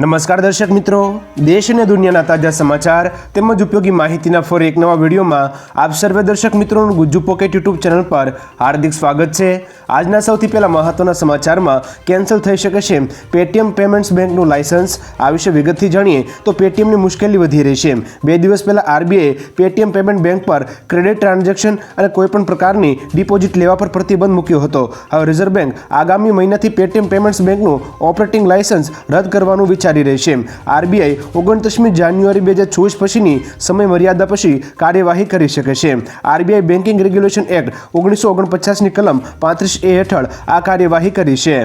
નમસ્કાર દર્શક મિત્રો. દેશ અને દુનિયાના તાજા સમાચાર તેમજ ઉપયોગી માહિતીના ફરી એક નવા વિડીયોમાં આપ સર્વે દર્શક મિત્રોનું ગુજ્જુ પોકેટ યુટ્યુબ ચેનલ પર હાર્દિક સ્વાગત છે. આજના સૌથી પહેલા મહત્વના સમાચારમાં કેન્સલ થઈ શકે છે પેટીએમ પેમેન્ટ્સ બેંકનું લાયસન્સ. આ વિશે વિગતથી જાણીએ તો પેટીએમની મુશ્કેલી વધી રહી છે. બે દિવસ પહેલાં આરબીઆઈ પેટીએમ પેમેન્ટ બેંક પર ક્રેડિટ ટ્રાન્ઝેક્શન અને કોઈપણ પ્રકારની ડિપોઝિટ લેવા પર પ્રતિબંધ મૂક્યો હતો. હવે રિઝર્વ બેંક આગામી મહિનાથી પેટીએમ પેમેન્ટ્સ બેંકનું ઓપરેટિંગ લાયસન્સ રદ કરવાનું વિચારી રહી છે. આરબીઆઈ ઓગણત્રીસમી જાન્યુઆરી બે હજાર ચોવીસ પછીની સમય મર્યાદા પછી કાર્યવાહી કરી શકે છે. આરબીઆઈ બેન્કિંગ રેગ્યુલેશન એક્ટ ઓગણીસો ઓગણપચાસની કલમ પાંત્રીસ એ હેઠળ આ કાર્યવાહી કરી છે.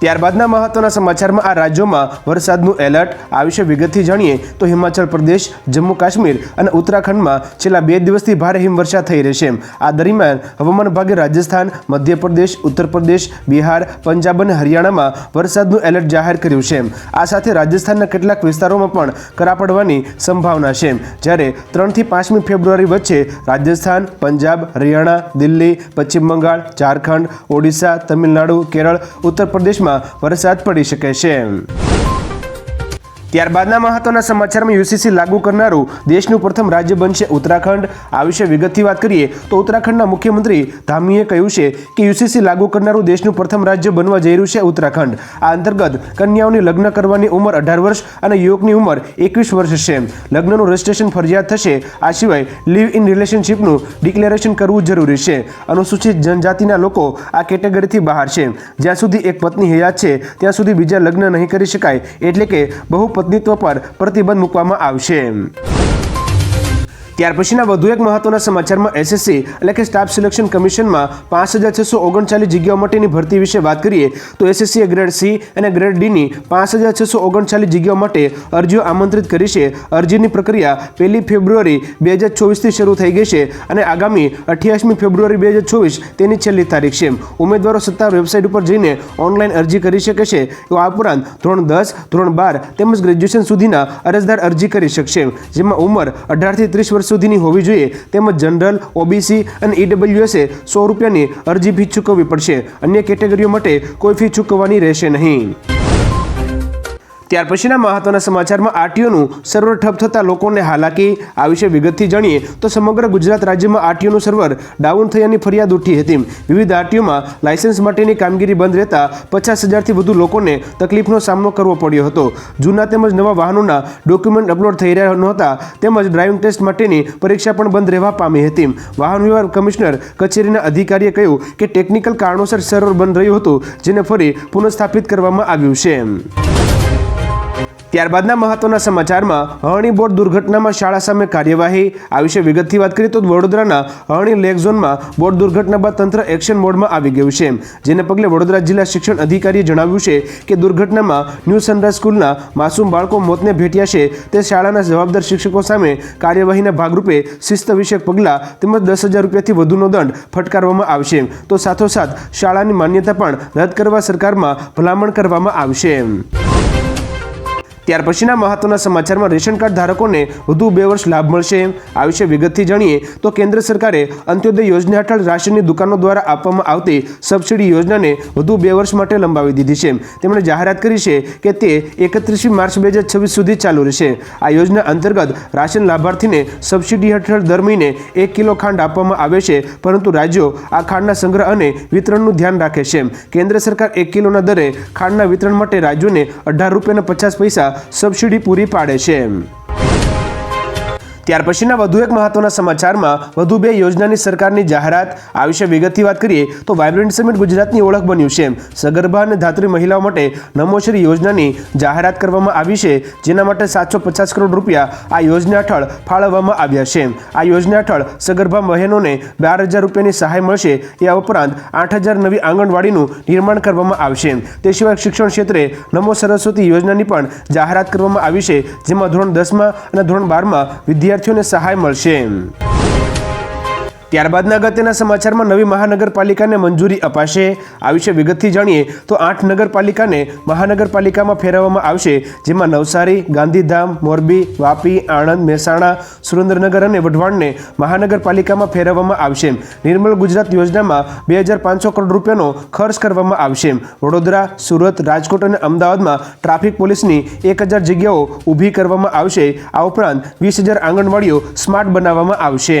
ત્યારબાદના મહત્વના સમાચારમાં આ રાજ્યોમાં વરસાદનું એલર્ટ, આ વિશે વિગતથી જાણીએ તો હિમાચલ પ્રદેશ, જમ્મુ કાશ્મીર અને ઉત્તરાખંડમાં છેલ્લા બે દિવસથી ભારે હિમવર્ષા થઈ રહી છે. આ દરમિયાન હવામાન વિભાગે રાજસ્થાન, મધ્યપ્રદેશ ઉત્તર પ્રદેશ બિહાર, પંજાબ અને હરિયાણામાં વરસાદનું એલર્ટ જાહેર કર્યું છે. આ સાથે રાજસ્થાનના કેટલાક વિસ્તારોમાં પણ કરા પડવાની સંભાવના છે. જ્યારે ત્રણથી પાંચમી ફેબ્રુઆરી વચ્ચે રાજસ્થાન, પંજાબ, હરિયાણા, દિલ્હી, પશ્ચિમ બંગાળ, ઝારખંડ, ઓડિશા, તમિલનાડુ, કેરળ ઉત્તર પ્રદેશમાં વરસાદ પડી શકે છે. ત્યારબાદના મહત્વના સમાચારમાં યુસીસી લાગુ કરનારું દેશનું પ્રથમ રાજ્ય બનશે ઉત્તરાખંડ. આ વિશે વિગતથી વાત કરીએ તો ઉત્તરાખંડના મુખ્યમંત્રી ધામીએ કહ્યું છે કે યુસીસી લાગુ કરનારું દેશનું પ્રથમ રાજ્ય બનવા જઈ રહ્યું છે ઉત્તરાખંડ. આ અંતર્ગત કન્યાઓની લગ્ન કરવાની ઉંમર અઢાર વર્ષ અને યુવકની ઉંમર એકવીસ વર્ષ છે. લગ્નનું રજિસ્ટ્રેશન ફરજિયાત થશે. આ સિવાય લીવ ઇન રિલેશનશિપનું ડિક્લેરેશન કરવું જરૂરી છે. અનુસૂચિત જનજાતિના લોકો આ કેટેગરીથી બહાર છે. જ્યાં સુધી એક પત્ની હયાત છે, ત્યાં સુધી બીજા લગ્ન નહીં કરી શકાય, એટલે કે બહુ પત્નીત્વ પર પ્રતિબંધ મૂકવામાં આવશે. ત્યાર પછીના વધુ એક મહત્વના સમાચારમાં એસએસસી એટલે કે સ્ટાફ સિલેક્શન કમિશનમાં પાંચ હજાર છસો ઓગણચાલીસ જગ્યાઓ માટેની ભરતી વિશે વાત કરીએ, તો એસએસસીએ ગ્રેડ સી અને ગ્રેડ ડીની પાંચ હજાર છસો ઓગણચાલીસ જગ્યાઓ માટે અરજીઓ આમંત્રિત કરી છે. અરજીની પ્રક્રિયા પહેલી ફેબ્રુઆરી બે હજાર ચોવીસથી શરૂ થઈ ગઈ છે અને આગામી અઠ્યાસમી ફેબ્રુઆરી બે હજાર ચોવીસ તેની છેલ્લી તારીખ છે. ઉમેદવારો સત્તા વેબસાઇટ ઉપર જઈને ઓનલાઈન અરજી કરી શકે છે. તો આ ઉપરાંત ધોરણ દસ, ધોરણ બાર તેમજ ગ્રેજ્યુએશન સુધીના અરજદાર અરજી કરી શકશે, જેમાં ઉંમર અઢારથી ત્રીસ વર્ષ સુધીની હોવી જોઈએ. તેમજ જનરલ ઓબીસી અને ઈડબ્લ્યુએસએ સો રૂપિયાની અરજી ફી ચૂકવવી પડશે. અન્ય કેટેગરીઓ માટે કોઈ ફી ચૂકવવાની રહેશે નહીં. ત્યાર પછીના મહત્વના સમાચારમાં આરટીઓનું સર્વર ઠપ થતાં લોકોને હાલાકી, આ વિશે વિગતથી જાણીએ તો સમગ્ર ગુજરાત રાજ્યમાં આરટીઓનું સર્વર ડાઉન થયાની ફરિયાદ ઉઠી હતી. વિવિધ આરટીઓમાં લાયસન્સ માટેની કામગીરી બંધ રહેતા પચાસ હજારથી વધુ લોકોને તકલીફનો સામનો કરવો પડ્યો હતો. જૂના તેમજ નવા વાહનોના ડોક્યુમેન્ટ અપલોડ થઈ રહ્યા નહોતા, તેમજ ડ્રાઇવિંગ ટેસ્ટ માટેની પરીક્ષા પણ બંધ રહેવા પામી હતી. વાહન વ્યવહાર કમિશનર કચેરીના અધિકારીએ કહ્યું કે ટેકનિકલ કારણોસર સર્વર બંધ રહ્યું હતું, જેને ફરી પુનઃસ્થાપિત કરવામાં આવ્યું છે. ત્યારબાદના મહત્વના સમાચારમાં હરણી બોટ દુર્ઘટનામાં શાળા સામે કાર્યવાહી. આ વિશે વિગતથી વાત કરીએ તો વડોદરાના હરણી લેક ઝોનમાં બોટ દુર્ઘટના બાદ તંત્ર એક્શન મોડમાં આવી ગયું છે. જેને પગલે વડોદરા જિલ્લા શિક્ષણ અધિકારીએ જણાવ્યું છે કે દુર્ઘટનામાં ન્યૂ સનરાઈઝ સ્કૂલના માસૂમ બાળકો મોતને ભેટ્યા છે. તે શાળાના જવાબદાર શિક્ષકો સામે કાર્યવાહીના ભાગરૂપે શિસ્ત વિષયક પગલાં તેમજ દસ હજાર રૂપિયાથી વધુનો દંડ ફટકારવામાં આવશે. તો સાથોસાથ શાળાની માન્યતા પણ રદ કરવા સરકારમાં ભલામણ કરવામાં આવશે. ત્યાર પછીના મહત્વના સમાચારમાં રેશન કાર્ડ ધારકોને વધુ બે વર્ષ લાભ મળશે. આ વિશે વિગતથી જાણીએ તો કેન્દ્ર સરકારે અંત્યોદય યોજના હેઠળ રાશનની દુકાનો દ્વારા આપવામાં આવતી સબસિડી યોજનાને વધુ બે વર્ષ માટે લંબાવી દીધી છે. તેમણે જાહેરાત કરી છે કે તે એકત્રીસમી માર્ચ બે હજાર છવ્વીસ સુધી ચાલુ રહેશે. આ યોજના અંતર્ગત રાશન લાભાર્થીને સબસિડી હેઠળ દર મહિને એક કિલો ખાંડ આપવામાં આવે છે, પરંતુ રાજ્યો આ ખાંડના સંગ્રહ અને વિતરણનું ધ્યાન રાખે છે. કેન્દ્ર સરકાર એક કિલોના દરે ખાંડના વિતરણ માટે રાજ્યોને અઢાર રૂપિયાના પચાસ પૈસા સબસિડી પૂરી પાડે છે. ત્યાર પછીના વધુ એક મહત્વના સમાચારમાં વધુ બે યોજનાની સરકારની જાહેરાત, આ વિશે વિગતથી વાત કરીએ તો વાઇબ્રન્ટ સમિટ ગુજરાતની ઓળખ બન્યું છે. સગર્ભા અને ધાત્રી મહિલાઓ માટે નમોશ્રી યોજનાની જાહેરાત કરવામાં આવી છે, જેના માટે સાતસો પચાસ કરોડ રૂપિયા આ યોજના હેઠળ ફાળવવામાં આવ્યા છે. આ યોજના હેઠળ સગર્ભા બહેનોને બાર હજાર રૂપિયાની સહાય મળશે, એ ઉપરાંત આઠ હજાર નવી આંગણવાડીનું નિર્માણ કરવામાં આવશે. તે સિવાય શિક્ષણ ક્ષેત્રે નમો સરસ્વતી યોજનાની પણ જાહેરાત કરવામાં આવી છે, જેમાં ધોરણ દસમાં અને ધોરણ બારમાં વિદ્યાર્થીઓને સહાય મળશે ત્યારબાદના અગત્યના સમાચારમાં નવી મહાનગરપાલિકાને મંજૂરી અપાશે. આ વિશે વિગતથી જાણીએ તો આઠ નગરપાલિકાને મહાનગરપાલિકામાં ફેરવવામાં આવશે, જેમાં નવસારી, ગાંધીધામ, મોરબી, વાપી, આણંદ, મહેસાણા, સુરેન્દ્રનગર અને વઢવાણને મહાનગરપાલિકામાં ફેરવવામાં આવશે. નિર્મળ ગુજરાત યોજનામાં બે હજાર પાંચસો કરોડ રૂપિયાનો ખર્ચ કરવામાં આવશે. વડોદરા, સુરત, રાજકોટ અને અમદાવાદમાં ટ્રાફિક પોલીસની એક હજાર જગ્યાઓ ઊભી કરવામાં આવશે. આ ઉપરાંત વીસ હજાર આંગણવાડીઓ સ્માર્ટ બનાવવામાં આવશે.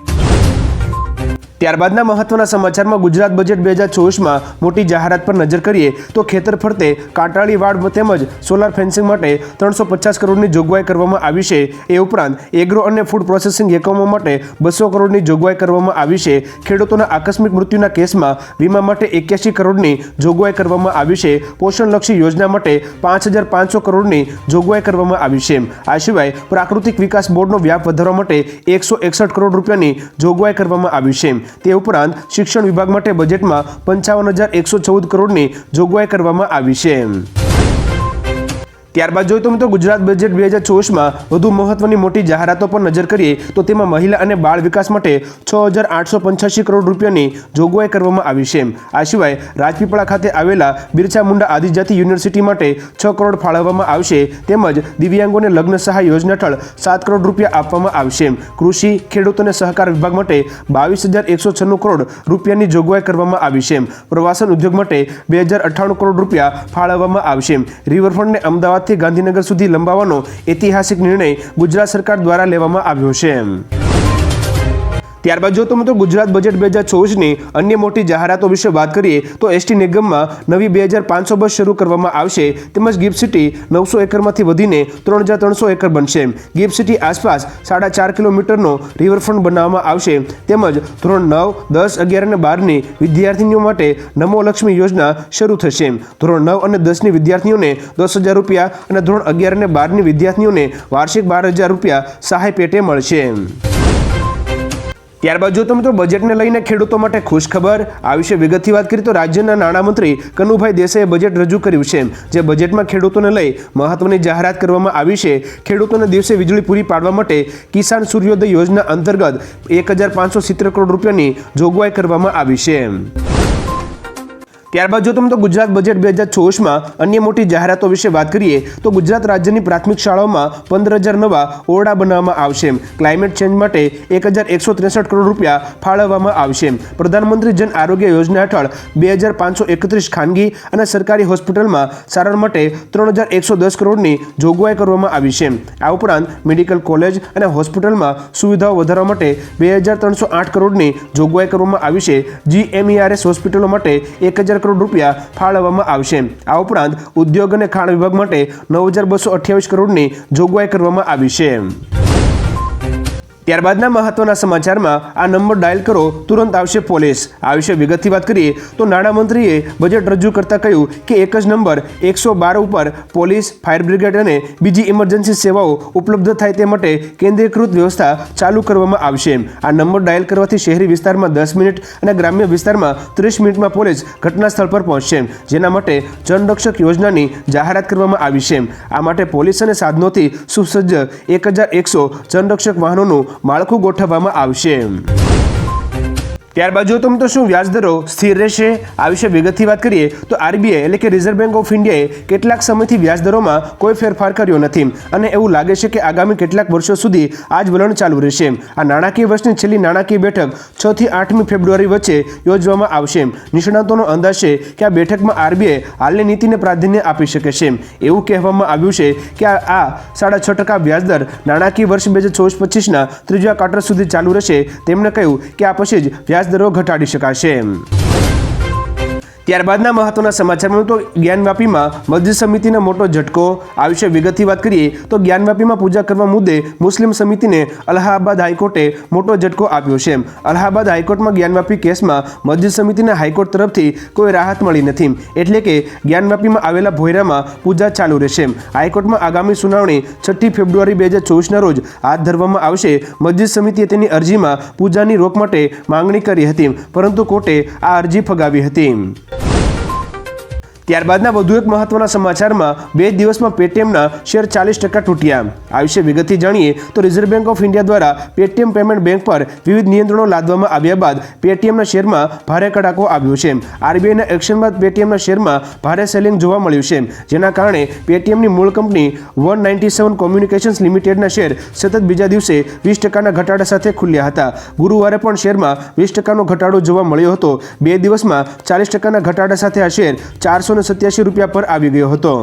ત્યારબાદના મહત્વના સમાચારમાં ગુજરાત બજેટ બે હજાર ચોવીસમાં મોટી જાહેરાત પર નજર કરીએ તો ખેતર ફરતે કાંટાળી વાડ તેમજ સોલાર ફેન્સિંગ માટે ત્રણસો પચાસ કરોડની જોગવાઈ કરવામાં આવી છે. એ ઉપરાંત એગ્રો અને ફૂડ પ્રોસેસિંગ એકમો માટે બસો કરોડની જોગવાઈ કરવામાં આવી છે. ખેડૂતોના આકસ્મિક મૃત્યુના કેસમાં વીમા માટે એક્યાસી કરોડની જોગવાઈ કરવામાં આવી છે. પોષણલક્ષી યોજના માટે પાંચ હજાર પાંચસો કરોડની જોગવાઈ કરવામાં આવી છે. આ સિવાય પ્રાકૃતિક વિકાસ બોર્ડનો વ્યાપ વધારવા માટે એકસો એકસઠ કરોડ રૂપિયાની જોગવાઈ કરવામાં આવી છે. તે ઉપરાંત શિક્ષણ વિભાગ માટે બજેટમાં પંચાવન હજાર એકસો ચૌદ કરોડની જોગવાઈ કરવામાં આવી છે. ત્યારબાદ જોઈએ તો મિત્રો ગુજરાત બજેટ બે હજાર ચોવીસમાં વધુ મહત્વની મોટી જાહેરાતો પર નજર કરીએ તો તેમાં મહિલા અને બાળ વિકાસ માટે છ હજાર આઠસો પંચ્યાસી કરોડ રૂપિયાની જોગવાઈ કરવામાં આવી છે. આ સિવાય રાજપીપળા ખાતે આવેલા બિરસા મુંડા આદિજાતિ યુનિવર્સિટી માટે છ કરોડ ફાળવવામાં આવશે. તેમજ દિવ્યાંગોને લગ્ન સહાય યોજના હેઠળ સાત કરોડ રૂપિયા આપવામાં આવશે. કૃષિ, ખેડૂત અને સહકાર વિભાગ માટે બાવીસ હજાર એકસો છન્નું કરોડ રૂપિયાની જોગવાઈ કરવામાં આવી છે. પ્રવાસન ઉદ્યોગ માટે બે હજાર અઠ્ઠાણું કરોડ રૂપિયા ફાળવવામાં આવશે. રિવરફ્રન્ટને અમદાવાદથી ગાંધીનગર સુધી લંબાવવાનો ઐતિહાસિક નિર્ણય ગુજરાત સરકાર દ્વારા લેવામાં આવ્યો છે. ત્યારબાદ જો તો ગુજરાત બજેટ બે હજાર ચોવીસની અન્ય મોટી જાહેરાતો વિશે વાત કરીએ, તો એસટી નિગમમાં નવી બે હજાર પાંચસો બસ શરૂ કરવામાં આવશે. તેમજ ગિફ્ટ સિટી નવસો એકરમાંથી વધીને ત્રણ હજાર ત્રણસો એકર બનશે. ગિફ્ટ સિટી આસપાસ સાડા ચાર કિલોમીટરનો રિવરફ્રન્ટ બનાવવામાં આવશે. તેમજ ધોરણ નવ, દસ, અગિયાર અને બારની વિદ્યાર્થીનીઓ માટે નમો લક્ષ્મી યોજના શરૂ થશે. ધોરણ નવ અને દસની વિદ્યાર્થીઓને દસ હજાર રૂપિયા અને ધોરણ અગિયાર અને બારની વિદ્યાર્થીઓને વાર્ષિક બાર હજાર રૂપિયા સહાય પેટે મળશે. ત્યારબાદ જો તમે તો બજેટને લઈને ખેડૂતો માટે ખુશ ખબર. આ વિશે વિગતથી વાત કરીએ તો રાજ્યના નાણામંત્રી કનુભાઈ દેસાઈએ બજેટ રજૂ કર્યું છે, જે બજેટમાં ખેડૂતોને લઈ મહત્વની જાહેરાત કરવામાં આવી છે. ખેડૂતોને દિવસે વીજળી પૂરી પાડવા માટે કિસાન સૂર્યોદય યોજના અંતર્ગત એક હજાર પાંચસો સિત્તેર કરોડ રૂપિયાની જોગવાઈ કરવામાં આવી છે. ત્યારબાદ જો તમે તો ગુજરાત બજેટ બે હજાર ચોવીસમાં અન્ય મોટી જાહેરાતો વિશે વાત કરીએ, તો ગુજરાત રાજ્યની પ્રાથમિક શાળાઓમાં પંદર હજાર નવા ઓરડા બનાવવામાં આવશે. ક્લાઇમેટ ચેન્જ માટે એક હજાર એકસો ત્રેસઠ કરોડ રૂપિયા ફાળવવામાં આવશે. પ્રધાનમંત્રી જન આરોગ્ય યોજના હેઠળ બે હજાર પાંચસો એકત્રીસ ખાનગી અને સરકારી હોસ્પિટલમાં સારવાર માટે ત્રણ હજાર એકસો દસ કરોડની જોગવાઈ કરવામાં આવી છે. આ ઉપરાંત મેડિકલ કોલેજ અને હોસ્પિટલમાં સુવિધાઓ વધારવા માટે બે હજાર ત્રણસો આઠ કરોડની જોગવાઈ કરવામાં આવી છે. જીએમઈઆરએસ હોસ્પિટલો માટે એક હજાર કરોડ રૂપિયા ફાળવવામાં આવશે. આ ઉપરાંત ઉદ્યોગ અને ખાણ વિભાગ માટે નવ હજાર બસો અઠ્યાવીસ કરોડની જોગવાઈ કરવામાં આવી છે. ત્યારબાદના મહત્વના સમાચારમાં આ નંબર ડાયલ કરો. તુરંત આવશે પોલીસ. આ વિશે વિગતથી વાત કરીએ તો નાણામંત્રીએ બજેટ રજૂ કરતા કહ્યું કે એક જ નંબર, એકસો બાર ઉપર પોલીસ, ફાયર બ્રિગેડ અને બીજી ઇમરજન્સી સેવાઓ ઉપલબ્ધ થાય તે માટે કેન્દ્રીયકૃત વ્યવસ્થા ચાલુ કરવામાં આવશે. આ નંબર ડાયલ કરવાથી શહેરી વિસ્તારમાં દસ મિનિટ અને ગ્રામ્ય વિસ્તારમાં ત્રીસ મિનિટમાં પોલીસ ઘટના સ્થળ પર પહોંચશે. જેના માટે જનરક્ષક યોજનાની જાહેરાત કરવામાં આવી છે. આ માટે પોલીસ અને સાધનોથી સુસજ્જ એક હજાર એકસો જનરક્ષક વાહનોનું માળખું ગોઠવવામાં આવશે. ત્યારબાદ જો તમે તો શું વ્યાજદરો સ્થિર રહેશે, આ વિશે વિગતથી વાત કરીએ, તો આરબીઆઈ એટલે કે રિઝર્વ બેંક ઓફ ઇન્ડિયાએ કેટલાક સમયથી વ્યાજદરોમાં કોઈ ફેરફાર કર્યો નથી. અને એવું લાગે છે કે આગામી કેટલાક વર્ષો સુધી આ જ વલણ ચાલુ રહેશે. આ નાણાકીય વર્ષની છેલ્લી નાણાકીય બેઠક છ થી આઠમી ફેબ્રુઆરી વચ્ચે યોજવામાં આવશે. નિષ્ણાતોનો અંદાજ છે કે આ બેઠકમાં આરબીઆઈ હાલની નીતિને પ્રાધાન્ય આપી શકે છે. એવું કહેવામાં આવ્યું છે કે આ સાડા છ ટકા વ્યાજદર નાણાકીય વર્ષ બે હજાર ચોવીસ પચીસના ત્રીજા ક્વાર્ટર સુધી ચાલુ રહેશે. તેમણે કહ્યું કે આ પછી જ વ્યાજદરો ઘટાડી શકાશે. ત્યારબાદના મહત્વના સમાચારમાં તો જ્ઞાનવાપીમાં મસ્જિદ સમિતિને મોટો ઝટકો. આ વિશે વિગતથી વાત કરીએ તો જ્ઞાનવાપીમાં પૂજા કરવા મુદ્દે મુસ્લિમ સમિતિને અલ્હાબાદ હાઈકોર્ટે મોટો ઝટકો આપ્યો છે. અલ્હાબાદ હાઈકોર્ટમાં જ્ઞાનવાપી કેસમાં મસ્જિદ સમિતિને હાઈકોર્ટ તરફથી કોઈ રાહત મળી નથી. એટલે કે જ્ઞાનવાપીમાં આવેલા ભોયરામાં પૂજા ચાલુ રહેશે. હાઈકોર્ટમાં આગામી સુનાવણી છઠ્ઠી ફેબ્રુઆરી બે હજાર ચોવીસના રોજ હાથ ધરવામાં આવશે. મસ્જિદ સમિતિએ તેની અરજીમાં પૂજાની રોક માટે માંગણી કરી હતી, પરંતુ કોર્ટે આ અરજી ફગાવી હતી. ત્યારબાદના વધુ એક મહત્વના સમાચારમાં બે દિવસમાં પેટીએમના શેર ચાલીસ ટકા તૂટ્યા. આ વિશે વિગતથી જાણીએ તો રિઝર્વ બેંક ઓફ ઇન્ડિયા દ્વારા પેટીએમ પેમેન્ટ બેંક પર વિવિધ નિયંત્રણો લાદવામાં આવ્યા બાદ પેટીએમના શેરમાં ભારે કડાકો આવ્યો છે. આરબીઆઈના એક્શન બાદ પેટીએમના શેરમાં ભારે સેલિંગ જોવા મળ્યું છે. જેના કારણે પેટીએમની મૂળ company one ninety seven communications લિમિટેડના શેર સતત બીજા દિવસે વીસ ટકાના ઘટાડા સાથે ખુલ્યા હતા. ગુરુવારે પણ શેરમાં વીસ ટકાનો ઘટાડો જોવા મળ્યો હતો. બે દિવસમાં ચાલીસ ટકાના ઘટાડા સાથે આ શેર ચારસો સત્યાસી રૂપિયા પર આવી ગયો હતો.